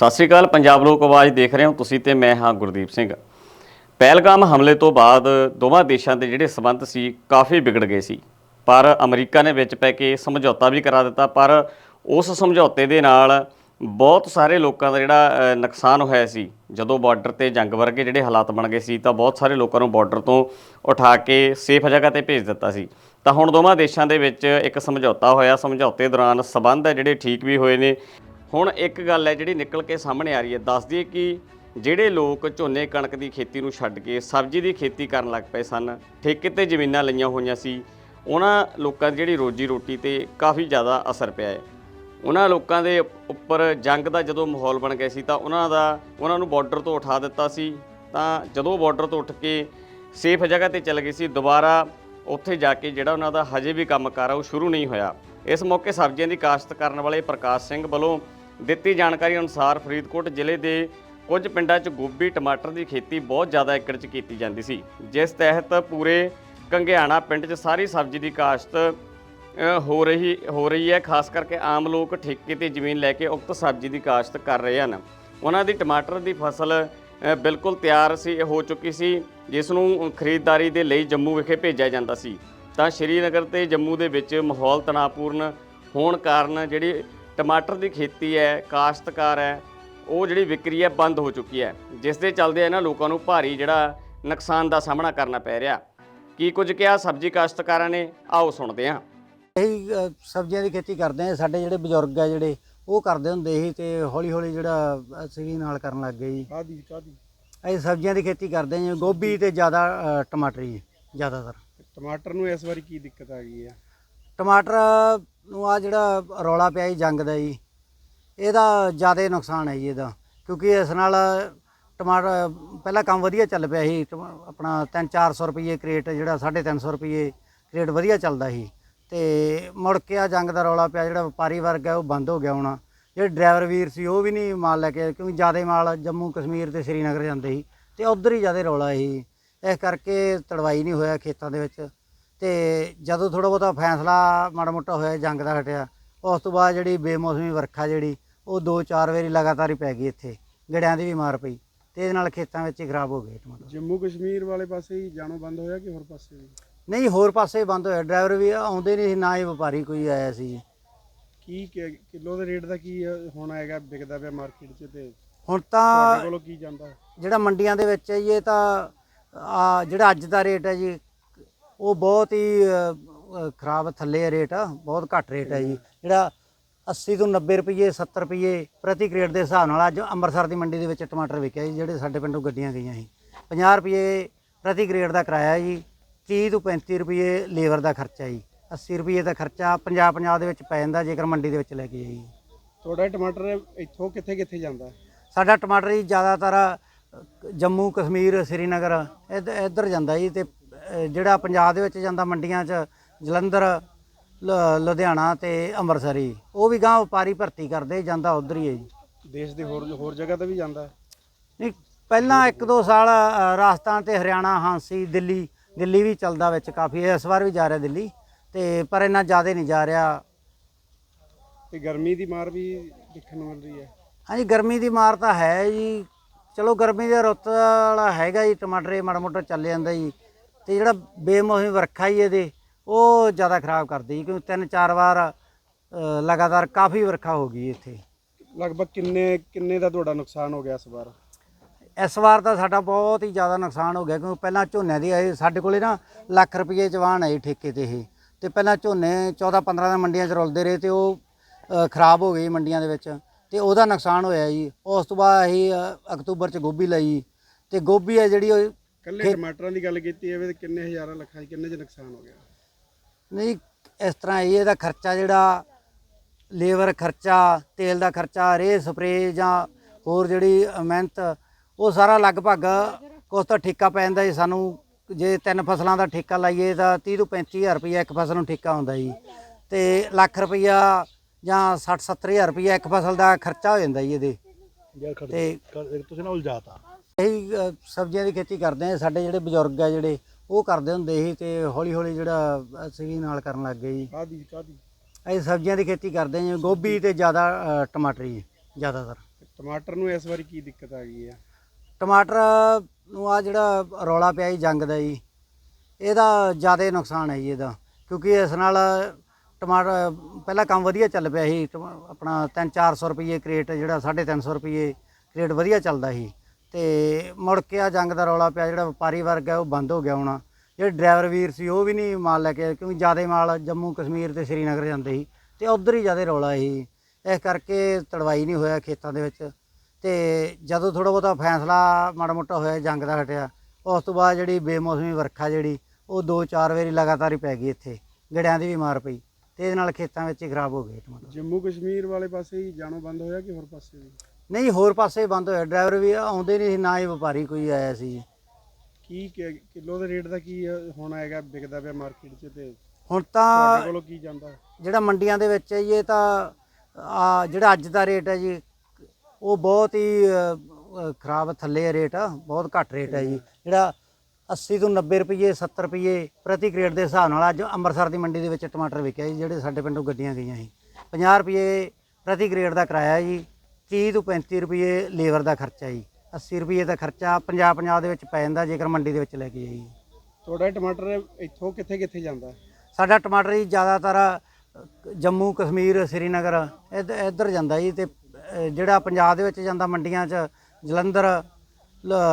ਸਤਿ ਸ਼੍ਰੀ ਅਕਾਲ, ਪੰਜਾਬ ਲੋਕ ਆਵਾਜ਼ ਦੇਖ ਰਹੇ ਹੋ ਤੁਸੀਂ ਤੇ ਮੈਂ ਹਾਂ ਗੁਰਦੀਪ ਸਿੰਘ। ਪਹਿਲਗਾਮ ਹਮਲੇ ਤੋਂ ਬਾਅਦ ਦੋਵਾਂ ਦੇਸ਼ਾਂ ਦੇ ਜਿਹੜੇ ਸਬੰਧ ਸੀ ਕਾਫੀ ਵਿਗੜ ਗਏ ਸੀ। ਪਰ ਅਮਰੀਕਾ ਨੇ ਵਿੱਚ ਪੈ ਕੇ ਸਮਝੌਤਾ ਵੀ ਕਰਾ ਦਿੱਤਾ, ਪਰ ਉਸ ਸਮਝੌਤੇ ਦੇ ਨਾਲ ਬਹੁਤ ਸਾਰੇ ਲੋਕਾਂ ਦਾ ਜਿਹੜਾ ਨੁਕਸਾਨ ਹੋਇਆ ਸੀ। ਜਦੋਂ ਬਾਰਡਰ ਤੇ ਜੰਗ ਵਰਗੇ ਜਿਹੜੇ ਹਾਲਾਤ ਬਣ ਗਏ ਸੀ, ਤਾਂ ਬਹੁਤ ਸਾਰੇ ਲੋਕਾਂ ਨੂੰ ਬਾਰਡਰ ਤੋਂ ਉਠਾ ਕੇ ਸੇਫ ਜਗ੍ਹਾ ਤੇ ਭੇਜ ਦਿੱਤਾ ਸੀ। ਤਾਂ ਹੁਣ ਦੋਵਾਂ ਦੇਸ਼ਾਂ ਦੇ ਵਿੱਚ ਇੱਕ ਸਮਝੌਤਾ ਹੋਇਆ। ਸਮਝੌਤੇ ਦੌਰਾਨ ਸਬੰਧ ਹੈ ਜਿਹੜੇ ਠੀਕ ਵੀ ਹੋਏ ਨੇ। ਹੁਣ ਇੱਕ ਗੱਲ ਹੈ ਜਿਹੜੀ ਨਿਕਲ ਕੇ ਸਾਹਮਣੇ ਆ ਰਹੀ ਹੈ। ਦੱਸ ਦਈਏ ਕਿ ਜਿਹੜੇ ਲੋਕ ਝੋਨੇ ਕਣਕ ਦੀ ਖੇਤੀ ਨੂੰ ਛੱਡ ਕੇ ਸਬਜ਼ੀ ਦੀ ਖੇਤੀ ਕਰਨ ਲੱਗ ਪਏ ਸਨ, ਠੇਕੇ ਤੇ ਜ਼ਮੀਨਾਂ ਲਈਆਂ ਹੋਈਆਂ ਸੀ, ਉਹਨਾਂ ਲੋਕਾਂ ਦੀ ਜਿਹੜੀ ਰੋਜੀ ਰੋਟੀ ਤੇ ਕਾਫੀ ਜ਼ਿਆਦਾ ਅਸਰ ਪਿਆ ਹੈ। ਉਹਨਾਂ ਲੋਕਾਂ ਦੇ ਉੱਪਰ ਜੰਗ ਦਾ ਜਦੋਂ ਮਾਹੌਲ ਬਣ ਗਿਆ ਸੀ ਤਾਂ ਉਹਨਾਂ ਦਾ, ਉਹਨਾਂ ਨੂੰ ਬਾਰਡਰ ਤੋਂ ਉਠਾ ਦਿੱਤਾ ਸੀ। ਤਾਂ ਜਦੋਂ ਬਾਰਡਰ ਤੋਂ ਉੱਠ ਕੇ ਸੇਫ ਜਗ੍ਹਾ ਤੇ ਚਲੇ ਗਏ ਸੀ, ਦੁਬਾਰਾ ਉੱਥੇ ਜਾ ਕੇ ਜਿਹੜਾ ਉਹਨਾਂ ਦਾ ਹਜੇ ਵੀ ਕੰਮਕਾਰ ਆ, ਉਹ ਸ਼ੁਰੂ ਨਹੀਂ ਹੋਇਆ। ਇਸ ਮੌਕੇ ਸਬਜ਼ੀਆਂ ਦੀ ਕਾਸ਼ਤ ਕਰਨ ਵਾਲੇ ਪ੍ਰਕਾਸ਼ ਸਿੰਘ ਵੱਲੋਂ ਦਿੱਤੀ ਜਾਣਕਾਰੀ ਅਨੁਸਾਰ ਫਰੀਦਕੋਟ ਜ਼ਿਲ੍ਹੇ ਦੇ ਕੁਝ ਪਿੰਡਾਂ 'ਚ ਗੋਭੀ ਟਮਾਟਰ ਦੀ ਖੇਤੀ ਬਹੁਤ ਜ਼ਿਆਦਾ ਏਕੜ 'ਚ ਕੀਤੀ ਜਾਂਦੀ ਸੀ ਜਿਸ ਤਹਿਤ ਪੂਰੇ ਕੰਗਿਆਣਾ ਪਿੰਡ 'ਚ ਸਾਰੀ ਸਬਜ਼ੀ ਦੀ ਕਾਸ਼ਤ ਅ, ਹੋ ਰਹੀ ਹੋ ਰਹੀ ਹੈ ਖਾਸ ਕਰਕੇ ਆਮ ਲੋਕ ਠੇਕੇ ਤੇ ਜ਼ਮੀਨ ਲੈ ਕੇ ਉਕਤ ਸਬਜ਼ੀ ਦੀ ਕਾਸ਼ਤ ਕਰ ਰਹੇ ਹਨ। ਉਹਨਾਂ ਦੀ ਟਮਾਟਰ ਦੀ ਫਸਲ ਅ, ਬਿਲਕੁਲ ਤਿਆਰ ਸੀ ਹੋ ਚੁੱਕੀ ਸੀ ਜਿਸ ਨੂੰ ਖਰੀਦਦਾਰੀ ਦੇ ਲਈ ਜੰਮੂ ਵਿਖੇ ਭੇਜਿਆ ਜਾਂਦਾ ਸੀ। ਤਾਂ ਸ਼੍ਰੀਨਗਰ ਤੇ ਜੰਮੂ ਦੇ ਵਿੱਚ ਮਾਹੌਲ ਤਣਾਅਪੂਰਨ ਹੋਣ ਕਾਰਨ ਜਿਹੜੀ ਟਮਾਟਰ ਦੀ ਖੇਤੀ ਹੈ ਕਾਸ਼ਤਕਾਰ ਹੈ ਉਹ ਜਿਹੜੀ ਵਿਕਰੀ ਹੈ ਬੰਦ ਹੋ ਚੁੱਕੀ ਹੈ। ਜਿਸ ਦੇ ਚੱਲਦੇ ਇਹਨਾਂ ਲੋਕਾਂ ਨੂੰ ਭਾਰੀ ਜਿਹੜਾ ਨੁਕਸਾਨ ਦਾ ਸਾਹਮਣਾ ਕਰਨਾ ਪੈ ਰਿਹਾ। ਕੀ ਕੁਝ ਕਿਹਾ ਸਬਜ਼ੀ ਕਾਸ਼ਤਕਾਰਾਂ ਨੇ? ਆਓ ਸੁਣਦੇ ਹਾਂ। ਇਹੀ ਅ, ਸਬਜ਼ੀਆਂ ਦੀ ਖੇਤੀ ਕਰਦੇ ਆ ਸਾਡੇ ਜਿਹੜੇ ਬਜ਼ੁਰਗ ਆ ਜਿਹੜੇ ਉਹ ਕਰਦੇ ਹੁੰਦੇ ਸੀ ਤੇ ਹੌਲੀ ਹੌਲੀ ਜਿਹੜਾ ਅਸੀਂ ਵੀ ਨਾਲ ਕਰਨ ਲੱਗ ਗਏ ਜੀ। ਕਾਦੀ ਕਾਦੀ ਅਸੀਂ ਸਬਜ਼ੀਆਂ ਦੀ ਖੇਤੀ ਕਰਦੇ ਹਾਂ ਜਿਵੇਂ ਗੋਭੀ ਤੇ ਜ਼ਿਆਦਾ ਅ, ਟਮਾਟਰ ਜੀ ਜ਼ਿਆਦਾਤਰ। ਟਮਾਟਰ ਨੂੰ ਇਸ ਵਾਰੀ ਕੀ ਦਿੱਕਤ ਆ ਗਈ ਆ? ਟਮਾਟਰ ਨੂੰ ਆ ਜਿਹੜਾ ਰੌਲਾ ਪਿਆ ਜੀ ਜੰਗ ਦਾ ਜੀ, ਇਹਦਾ ਜ਼ਿਆਦਾ ਨੁਕਸਾਨ ਹੈ ਜੀ ਇਹਦਾ, ਕਿਉਂਕਿ ਇਸ ਨਾਲ ਟਮਾਟਰ ਪਹਿਲਾਂ ਕੰਮ ਵਧੀਆ ਚੱਲ ਪਿਆ ਸੀ, ਟਮਾ- ਆਪਣਾ 3-400 ਰੁਪਏ ਕ੍ਰੇਟ ਜਿਹੜਾ 350 ਰੁਪਏ ਕ੍ਰੇਟ ਵਧੀਆ ਚੱਲਦਾ ਸੀ, ਤੇ ਮੁੜ ਕੇ ਆ ਜੰਗ ਦਾ ਰੌਲਾ ਪਿਆ, ਜਿਹੜਾ ਵਪਾਰੀ ਵਰਗ ਹੈ ਉਹ ਬੰਦ ਹੋ ਗਿਆ ਹੁਣ। ਜਿਹੜੇ ਡਰਾਈਵਰ ਵੀਰ ਸੀ, ਉਹ ਵੀ ਨਹੀਂ ਮਾਲ ਲੈ ਕੇ ਆਏ, ਕਿਉਂਕਿ ਜ਼ਿਆਦਾ ਮਾਲ ਜੰਮੂ ਕਸ਼ਮੀਰ ਤੇ ਸ਼੍ਰੀਨਗਰ ਜਾਂਦੇ ਸੀ, ਤੇ ਉਧਰ ਹੀ ਜ਼ਿਆਦਾ ਰੌਲਾ ਸੀ। ਇਸ ਕਰਕੇ ਤੜਵਾਈ ਨਹੀਂ ਹੋਇਆ ਖੇਤਾਂ ਦੇ ਵਿੱਚ। ਤੇ ਜਦੋਂ ਥੋੜਾ ਬਹੁਤਾ ਫੈਸਲਾ ਮਾੜਾ ਮੋਟਾ ਹੋਇਆ ਜੰਗ ਦਾ ਹਟਿਆ ਉਸ ਤੋਂ ਬਾਅਦ ਜਿਹੜੀ ਬੇਮੌਸਮੀ ਵਰਖਾ ਜਿਹੜੀ ਉਹ ਦੋ ਚਾਰ ਵਾਰੀ ਲਗਾਤਾਰ ਹੀ ਪੈ ਗਈ ਇੱਥੇ ਗੜਿਆਂ ਦੀ ਵੀ ਮਾਰ ਪਈ ਤੇ ਇਹਦੇ ਨਾਲ ਖੇਤਾਂ ਵਿੱਚ ਹੀ ਖਰਾਬ ਹੋ ਗਏ ਟਮਾਟਰ। ਜੰਮੂ ਕਸ਼ਮੀਰ ਵਾਲੇ ਪਾਸੇ ਹੀ ਜਾਣੋਂ ਬੰਦ ਹੋਇਆ ਕਿ ਹੋਰ ਪਾਸੇ ਵੀ? ਨਹੀਂ ਹੋਰ ਪਾਸੇ ਬੰਦ ਹੋਇਆ। ਡਰਾਈਵਰ ਵੀ ਆਉਂਦੇ ਨਹੀਂ ਸੀ ਨਾ ਹੀ ਵਪਾਰੀ ਕੋਈ ਆਇਆ ਸੀ। ਕੀ ਕਿ- ਕਿਲੋ ਦੇ ਰੇਟ ਦਾ ਕੀ ਹੁਣ ਆਏਗਾ ਵਿਕਦਾ ਪਿਆ ਮਾਰਕੀਟ 'ਚ ਤੇ ਹੁਣ ਤੁਹਾਡੇ ਤਾਂ ਕੋਲੋਂ ਕੀ ਜਾਂਦਾ? ਜਿਹੜਾ ਮੰਡੀਆਂ ਦੇ ਵਿੱਚ ਹੈ ਜੀ ਇਹ ਤਾਂ ਆ ਜਿਹੜਾ ਅੱਜ ਦਾ ਰੇਟ ਹੈ ਜੀ ਉਹ ਬਹੁਤ ਹੀ ਅ, ਖਰਾਬ ਥੱਲੇ ਹੈ ਰੇਟ ਬਹੁਤ ਘੱਟ ਰੇਟ ਹੈ ਜੀ। ਜਿਹੜਾ 80 ਤੋਂ 90 ਰੁਪਏ 70 ਰੁਪਏ ਪ੍ਰਤੀ ਕ੍ਰੇਟ ਦੇ ਹਿਸਾਬ ਨਾਲ ਅੱਜ ਅੰਮ੍ਰਿਤਸਰ ਦੀ ਮੰਡੀ ਦੇ ਵਿੱਚ ਟਮਾਟਰ ਵਿਕਿਆ ਜੀ ਜਿਹੜੇ ਸਾਡੇ ਪਿੰਡੋਂ ਗੱਡੀਆਂ ਗਈਆਂ ਸੀ। 50 ਰੁਪਏ ਪ੍ਰਤੀ ਕ੍ਰੇਟ ਦਾ ਕਿਰਾਇਆ ਜੀ 30 ਤੋਂ 35 ਰੁਪਏ ਲੇਬਰ ਦਾ ਖਰਚਾ ਜੀ। 80 ਰੁਪਏ ਦਾ ਖਰਚਾ 50 50 ਦੇ ਵਿੱਚ ਪੈ ਜਾਂਦਾ ਜੇਕਰ ਮੰਡੀ ਦੇ ਵਿੱਚ ਲੈ ਕੇ ਜਾਈਏ। ਤੁਹਾਡਾ ਟਮਾਟਰ ਇੱਥੋਂ ਕਿੱਥੇ ਕਿੱਥੇ ਜਾਂਦਾ? ਸਾਡਾ ਟਮਾਟਰ ਜੀ ਜ਼ਿਆਦਾਤਰ ਅ, ਜੰਮੂ ਕਸ਼ਮੀਰ ਸ੍ਰੀਨਗਰ ਇੱਧ- ਇੱਧਰ ਜਾਂਦਾ ਜੀ ਤੇ ਜਿਹੜਾ ਪੰਜਾਬ ਦੇ ਵਿੱਚ ਜਾਂਦਾ ਮੰਡੀਆਂ 'ਚ ਜਲੰਧਰ ਲੁਧਿਆਣਾ ਤੇ ਅੰਮ੍ਰਿਤਸਰ ਹੀ ਉਹ ਵੀ ਗਾਂ ਵਪਾਰੀ ਭਰਤੀ ਕਰਦੇ ਜਾਂਦਾ ਉਧਰ ਹੀ ਹੈ ਜੀ। ਦੇਸ਼ ਦੇ ਹੋਰ ਹੋਰ ਜਗ੍ਹਾ ਤੇ ਵੀ ਜਾਂਦਾ? ਨਹੀਂ ਪਹਿਲਾਂ ਇੱਕ ਦੋ ਸਾਲ ਅ, ਰਾਜਸਥਾਨ ਤੇ ਹਰਿਆਣਾ ਹਾਂਸੀ ਦਿੱਲੀ ਦਿੱਲੀ ਵੀ ਚੱਲਦਾ ਵਿੱਚ ਕਾਫੀ ਇਸ ਵਾਰ ਵੀ ਜਾ ਰਿਹਾ ਦਿੱਲੀ ਤੇ ਪਰ ਇੰਨਾ ਜ਼ਿਆਦਾ ਨਹੀਂ ਜਾ ਰਿਹਾ। ਤੇ ਗਰਮੀ ਦੀ ਮਾਰ ਵੀ ਦੇਖਣ ਨੂੰ ਮਿਲ ਰਹੀ ਹੈ। ਹਾਂਜੀ ਗਰਮੀ ਦੀ ਮਾਰ ਤਾਂ ਹੈ ਜੀ। ਚਲੋ ਗਰਮੀ ਦੇ ਰੁੱਤ ਵਾਲਾ ਹੈਗਾ ਜੀ ਟਮਾਟਰ ਇਹ ਮਾੜਾ ਮੋਟਾ ਚੱਲ ਜਾਂਦਾ ਜੀ। ਤੇ ਜਿਹੜਾ ਬੇਮੌਸਮੀ ਵਰਖਾ ਹੀ ਇਹਦੇ ਉਹ ਜ਼ਿਆਦਾ ਖਰਾਬ ਕਰਦੀ ਜੀ ਕਿਉਂਕਿ ਤਿੰਨ ਚਾਰ ਵਾਰ ਅ, ਲਗਾਤਾਰ ਕਾਫੀ ਵਰਖਾ ਹੋ ਗਈ ਇੱਥੇ। ਲਗਭਗ ਕਿੰਨੇ ਕਿੰਨੇ ਦਾ ਤੁਹਾਡਾ ਨੁਕਸਾਨ ਹੋ ਗਿਆ ਇਸ ਵਾਰ? ਇਸ ਵਾਰ ਤਾਂ ਸਾਡਾ ਬਹੁਤ ਹੀ ਜ਼ਿਆਦਾ ਨੁਕਸਾਨ ਹੋ ਗਿਆ ਕਿਉਂਕਿ ਪਹਿਲਾਂ ਝੋਨੇ ਦੀ ਇਹ ਸਾਡੇ ਕੋਲੇ ਨਾ ਲੱਖ ਰੁਪਏ ਜਵਾਨ ਆਈ ਠੇਕੇ ਤੇ ਇਹ। ਤੇ ਪਹਿਲਾਂ ਝੋਨੇ 14 15 ਦਾ ਮੰਡੀਆਂ 'ਚ ਰੁਲਦੇ ਰਹੇ ਤੇ ਉਹ ਅ, ਖਰਾਬ ਹੋ ਗਈ ਮੰਡੀਆਂ ਦੇ ਵਿੱਚ। ਤੇ ਉਹਦਾ ਨੁਕਸਾਨ ਹੋਇਆ ਜੀ। ਉਸ ਤੋਂ ਬਾਅਦ ਅਸੀਂ ਅ, ਅਕਤੂਬਰ 'ਚ ਗੋਭੀ ਲਈ। ਤੇ ਗੋਭੀ ਹੈ ਜਿਹੜੀ ਉਹ ਕੱਲੇ ਟਮਾਟਰਾਂ ਦੀ ਗੱਲ ਕੀਤੀ ਜਾਵੇ ਤੇ ਕਿੰਨੇ ਹਜ਼ਾਰਾਂ ਲੱਖਾਂ 'ਚ ਕਿੰਨੇ 'ਚ ਨੁਕਸਾਨ ਹੋ ਗਿਆ? ਨਹੀਂ ਇਸ ਤਰ੍ਹਾਂ ਇਹ ਇਹਦਾ ਖਰਚਾ ਜਿਹੜਾ ਲੇਬਰ ਖਰਚਾ ਤੇਲ ਦਾ ਖਰਚਾ ਰੇ ਸਪਰੇ ਜਾਂ ਹੋਰ ਜਿਹੜੀ ਮਿਹਨਤ ਉਹ ਸਾਰਾ ਲਗਭਗ ਕੁਛ ਤਾਂ ਠੇਕਾ ਪੈ ਜਾਂਦਾ ਜੀ ਸਾਨੂੰ। ਜੇ ਤਿੰਨ ਫਸਲਾਂ ਦਾ ਠੇਕਾ ਲਾਈਏ ਤਾਂ 30 ਤੋਂ 35000 ਰੁਪਏ ਇੱਕ ਫਸਲ ਨੂੰ ਠੇਕਾ ਹੁੰਦਾ ਜੀ। ਤੇ ਲੱਖ ਰੁਪਈਆ ਜਾਂ 60 70000 ਰੁਪਏ ਇੱਕ ਫਸਲ ਦਾ ਖਰਚਾ ਹੋ ਜਾਂਦਾ ਜੀ ਇਹਦੇ। ਤੇ ਤੁਸੀਂ ਨਾ ਉਲਝਾਤਾ ਇਹੀ ਅ, ਸਬਜ਼ੀਆਂ ਦੀ ਖੇਤੀ ਕਰਦੇ ਆ ਸਾਡੇ ਜਿਹੜੇ ਬਜ਼ੁਰਗ ਆ ਜਿਹੜੇ ਉਹ ਕਰਦੇ ਹੁੰਦੇ ਸੀ ਤੇ ਹੌਲੀ ਹੌਲੀ ਜਿਹੜਾ ਅਸੀਂ ਵੀ ਨਾਲ ਕਰਨ ਲੱਗ ਗਏ ਜੀ। ਕਾਦੀ ਕਾਦੀ ਅਸੀਂ ਸਬਜ਼ੀਆਂ ਦੀ ਖੇਤੀ ਕਰਦੇ ਹਾਂ ਜਿਵੇਂ ਗੋਭੀ ਤੇ ਜ਼ਿਆਦਾ ਅ, ਟਮਾਟਰ ਜੀ ਜ਼ਿਆਦਾਤਰ। ਟਮਾਟਰ ਨੂੰ ਇਸ ਵਾਰੀ ਕੀ ਦਿੱਕਤ ਆ ਗਈ ਹੈ ਟਮਾਟਰ ਨੂੰ ਆ ਜਿਹੜਾ ਰੌਲਾ ਪਿਆ ਜੀ ਜੰਗ ਦਾ ਜੀ ਇਹਦਾ ਜ਼ਿਆਦਾ ਨੁਕਸਾਨ ਹੈ ਜੀ ਇਹਦਾ ਕਿਉਂਕਿ ਇਸ ਨਾਲ ਟਮਾਟਰ ਪਹਿਲਾਂ ਕੰਮ ਵਧੀਆ ਚੱਲ ਪਿਆ ਸੀ ਟਮਾ- ਆਪਣਾ 3-400 ਰੁਪਏ ਕ੍ਰੇਟ ਜਿਹੜਾ 350 ਰੁਪਏ ਕ੍ਰੇਟ ਵਧੀਆ ਚੱਲਦਾ ਸੀ। ਤੇ ਮੁੜ ਕੇ ਆ ਜੰਗ ਦਾ ਰੌਲਾ ਪਿਆ, ਜਿਹੜਾ ਵਪਾਰੀ ਵਰਗ ਹੈ ਉਹ ਬੰਦ ਹੋ ਗਿਆ ਹੋਣਾ। ਜਿਹੜੇ ਡਰਾਈਵਰ ਵੀਰ ਸੀ, ਉਹ ਵੀ ਨਹੀਂ ਮਾਲ ਲੈ ਕੇ ਆਏ, ਕਿਉਂਕਿ ਜ਼ਿਆਦਾ ਮਾਲ ਜੰਮੂ ਕਸ਼ਮੀਰ ਤੇ ਸ਼੍ਰੀਨਗਰ ਜਾਂਦੇ ਸੀ ਤੇ ਉਧਰ ਹੀ ਜ਼ਿਆਦਾ ਰੌਲਾ ਸੀ। ਇਸ ਕਰਕੇ ਤੜਵਾਈ ਨਹੀਂ ਹੋਇਆ ਖੇਤਾਂ ਦੇ ਵਿੱਚ ਤੇ ਜਦੋਂ ਥੋੜਾ ਬਹੁਤਾ ਫੈਸਲਾ ਮਾੜਾ ਮੋਟਾ ਹੋਇਆ, ਜੰਗ ਦਾ ਹਟਿਆ, ਉਸ ਤੋਂ ਬਾਅਦ ਜਿਹੜੀ ਬੇਮੌਸਮੀ ਵਰਖਾ ਜਿਹੜੀ, ਉਹ ਦੋ ਚਾਰ ਵਾਰੀ ਲਗਾਤਾਰ ਹੀ ਪੈ ਗਈ ਇੱਥੇ, ਗੜਿਆਂ ਦੀ ਵੀ ਮਾਰ ਪਈ ਤੇ ਇਹਦੇ ਨਾਲ ਖੇਤਾਂ ਵਿੱਚ ਹੀ ਖਰਾਬ ਹੋ ਗਏ। ਟਮਾਟਰ ਜੰਮੂ ਕਸ਼ਮੀਰ ਵਾਲੇ ਪਾਸੇ ਹੀ ਜਾਣੋਂ ਬੰਦ ਹੋਇਆ ਕਿ ਹੋਰ ਪਾਸੇ ਵੀ? ਨਹੀਂ ਹੋਰ ਪਾਸੇ ਬੰਦ ਹੋਇਆ। ਡਰਾਈਵਰ ਵੀ ਆਉਂਦੇ ਨਹੀਂ ਸੀ ਨਾ ਹੀ ਵਪਾਰੀ ਕੋਈ ਆਇਆ ਸੀ। ਕੀ ਕਿ- ਕਿਲੋ ਦੇ ਰੇਟ ਦਾ ਕੀ ਅ, ਹੁਣ ਆਏਗਾ ਵਿਕਦਾ ਪਿਆ ਮਾਰਕੀਟ 'ਚ ਤੇ ਹੁਣ ਤੁਹਾਡੇ ਤਾਂ ਕੋਲੋਂ ਕੀ ਜਾਂਦਾ? ਜਿਹੜਾ ਮੰਡੀਆਂ ਦੇ ਵਿੱਚ ਹੈ ਜੀ ਇਹ ਤਾਂ ਆ ਜਿਹੜਾ ਅੱਜ ਦਾ ਰੇਟ ਹੈ ਜੀ ਉਹ ਬਹੁਤ ਹੀ ਅ, ਅ, ਖਰਾਬ ਥੱਲੇ ਹੈ ਰੇਟ ਬਹੁਤ ਘੱਟ ਰੇਟ ਹੈ ਜੀ। ਜਿਹੜਾ 80 ਤੋਂ 90 ਰੁਪਏ 70 ਰੁਪਏ ਪ੍ਰਤੀ ਕ੍ਰੇਟ ਦੇ ਹਿਸਾਬ ਨਾਲ ਅੱਜ ਅੰਮ੍ਰਿਤਸਰ ਦੀ ਮੰਡੀ ਦੇ ਵਿੱਚ ਟਮਾਟਰ ਵਿਕਿਆ ਜੀ ਜਿਹੜੇ ਸਾਡੇ ਪਿੰਡੋਂ ਗੱਡੀਆਂ ਗਈਆਂ ਸੀ। 50 ਰੁਪਏ ਪ੍ਰਤੀ ਕ੍ਰੇਟ ਦਾ ਕਿਰਾਇਆ ਜੀ। 30 ਤੋਂ 35 ਰੁਪਏ ਲੇਬਰ ਦਾ ਖਰਚਾ ਜੀ। 80 ਰੁਪਏ ਦਾ ਖਰਚਾ ਪੰਜਾਬ ਪੰਜਾਬ ਦੇ ਵਿੱਚ ਪੈ ਜਾਂਦਾ ਜੇਕਰ ਮੰਡੀ ਦੇ ਵਿੱਚ ਲੈ ਕੇ ਜਾਈਏ। ਤੁਹਾਡਾ ਟਮਾਟਰ ਇੱਥੋਂ ਕਿੱਥੇ ਕਿੱਥੇ ਜਾਂਦਾ? ਸਾਡਾ ਟਮਾਟਰ ਜੀ ਜ਼ਿਆਦਾਤਰ ਜੰਮੂ ਕਸ਼ਮੀਰ ਸ੍ਰੀਨਗਰ ਇੱਧ- ਇੱਧਰ ਜਾਂਦਾ ਜੀ ਤੇ ਜਿਹੜਾ ਪੰਜਾਬ ਦੇ ਵਿੱਚ ਜਾਂਦਾ ਮੰਡੀਆਂ 'ਚ ਜਲੰਧਰ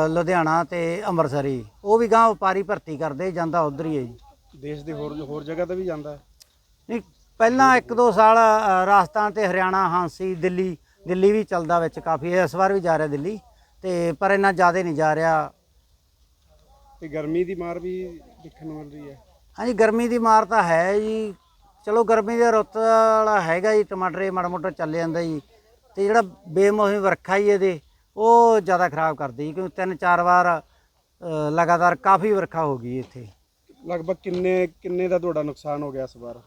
ਲੁਧਿਆਣਾ ਤੇ ਅੰਮ੍ਰਿਤਸਰ ਉਹ ਵੀ ਗਾਂ ਵਪਾਰੀ ਭਰਤੀ ਕਰਦੇ ਜਾਂਦਾ ਉਧਰ ਹੀ ਹੈ ਜੀ। ਦੇਸ਼ ਦੇ ਹੋਰ ਹੋਰ ਜਗ੍ਹਾ ਤੇ ਵੀ ਜਾਂਦਾ? ਨਹੀਂ ਪਹਿਲਾਂ ਇੱਕ ਦੋ ਸਾਲ ਅ, ਰਾਜਸਥਾਨ ਤੇ ਹਰਿਆਣਾ ਹਾਂਸੀ ਦਿੱਲੀ ਦਿੱਲੀ ਵੀ ਚੱਲਦਾ ਵਿੱਚ ਕਾਫੀ ਇਸ ਵਾਰ ਵੀ ਜਾ ਰਿਹਾ ਦਿੱਲੀ ਤੇ ਪਰ ਇੰਨਾ ਜ਼ਿਆਦਾ ਨਹੀਂ ਜਾ ਰਿਹਾ। ਤੇ ਗਰਮੀ ਦੀ ਮਾਰ ਵੀ ਦੇਖਣ ਨੂੰ ਮਿਲ ਰਹੀ ਹੈ। ਹਾਂਜੀ ਗਰਮੀ ਦੀ ਮਾਰ ਤਾਂ ਹੈ ਜੀ। ਚਲੋ ਗਰਮੀ ਦੇ ਰੁੱਤ ਵਾਲਾ ਹੈਗਾ ਜੀ ਟਮਾਟਰ ਇਹ ਮਾੜਾ ਮੋਟਾ ਚੱਲ ਜਾਂਦਾ ਜੀ। ਤੇ ਜਿਹੜਾ ਬੇਮੌਸਮੀ ਵਰਖਾ ਜੀ ਇਹਦੇ ਉਹ ਜ਼ਿਆਦਾ ਖਰਾਬ ਕਰਦੀ ਜੀ ਕਿਉਂਕਿ ਤਿੰਨ ਚਾਰ ਵਾਰ ਲਗਾਤਾਰ ਕਾਫੀ ਵਰਖਾ ਹੋ ਗਈ ਇੱਥੇ। ਲਗਭਗ ਕਿੰਨੇ ਕਿੰਨੇ ਦਾ ਤੁਹਾਡਾ ਨੁਕਸਾਨ ਹੋ ਗਿਆ ਇਸ ਵਾਰ?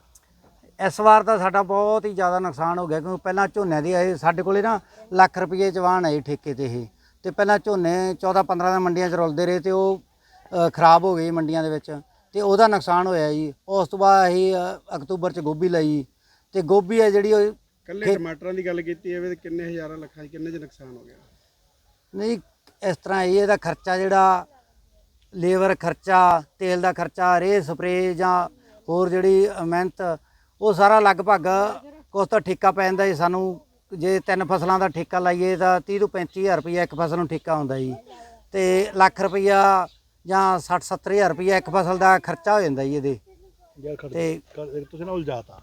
ਇਸ ਵਾਰ ਤਾਂ ਸਾਡਾ ਬਹੁਤ ਹੀ ਜ਼ਿਆਦਾ ਨੁਕਸਾਨ ਹੋ ਗਿਆ ਕਿਉਂਕਿ ਪਹਿਲਾਂ ਝੋਨੇ ਦੀ ਇਹ ਸਾਡੇ ਕੋਲੇ ਨਾ ਲੱਖ ਰੁਪਏ ਜਵਾਨ ਆਈ ਠੇਕੇ ਤੇ ਇਹ। ਤੇ ਪਹਿਲਾਂ ਝੋਨੇ 14 15 ਦਿਨ ਮੰਡੀਆਂ 'ਚ ਰੁਲਦੇ ਰਹੇ ਤੇ ਉਹ ਖਰਾਬ ਹੋ ਗਏ ਮੰਡੀਆਂ ਦੇ ਵਿੱਚ। ਤੇ ਉਹਦਾ ਨੁਕਸਾਨ ਹੋਇਆ ਜੀ। ਉਸ ਤੋਂ ਬਾਅਦ ਅਸੀਂ ਅਕਤੂਬਰ 'ਚ ਗੋਭੀ ਲਈ। ਤੇ ਗੋਭੀ ਹੈ ਜਿਹੜੀ ਉਹ ਕੱਲੇ ਟਮਾਟਰਾਂ ਦੀ ਗੱਲ ਕੀਤੀ ਤੇ ਕਿੰਨੇ ਹਜ਼ਾਰਾਂ ਲੱਖਾਂ ਕਿੰਨੇ 'ਚ ਨੁਕਸਾਨ ਹੋ ਗਿਆ? ਨਹੀਂ ਇਸ ਤਰ੍ਹਾਂ ਇਹ ਇਹਦਾ ਖਰਚਾ ਜਿਹੜਾ ਲੇਬਰ ਖਰਚਾ ਤੇਲ ਦਾ ਖਰਚਾ ਰੇ ਸਪਰੇ ਜਾਂ ਹੋਰ ਜਿਹੜੀ ਮਿਹਨਤ ਉਹ ਸਾਰਾ ਲਗਭਗ ਕੁਛ ਤਾਂ ਠੇਕਾ ਪੈ ਜਾਂਦਾ ਜੀ ਸਾਨੂੰ। ਜੇ ਤਿੰਨ ਫਸਲਾਂ ਦਾ ਠੇਕਾ ਲਾਈਏ ਤਾਂ 30 ਤੋਂ 35000 ਰੁਪਏ ਇੱਕ ਫਸਲ ਨੂੰ ਠੇਕਾ ਹੁੰਦਾ ਜੀ। ਤੇ ਲੱਖ ਰੁਪਈਆ ਜਾਂ 60 70000 ਰੁਪਏ ਇੱਕ ਫਸਲ ਦਾ ਖਰਚਾ ਹੋ ਜਾਂਦਾ ਜੀ ਇਹਦੇ। ਯਾਰ ਖੜ ਤੇ ਤੁਸੀਂ ਨਾ ਉਲਝਾਤਾ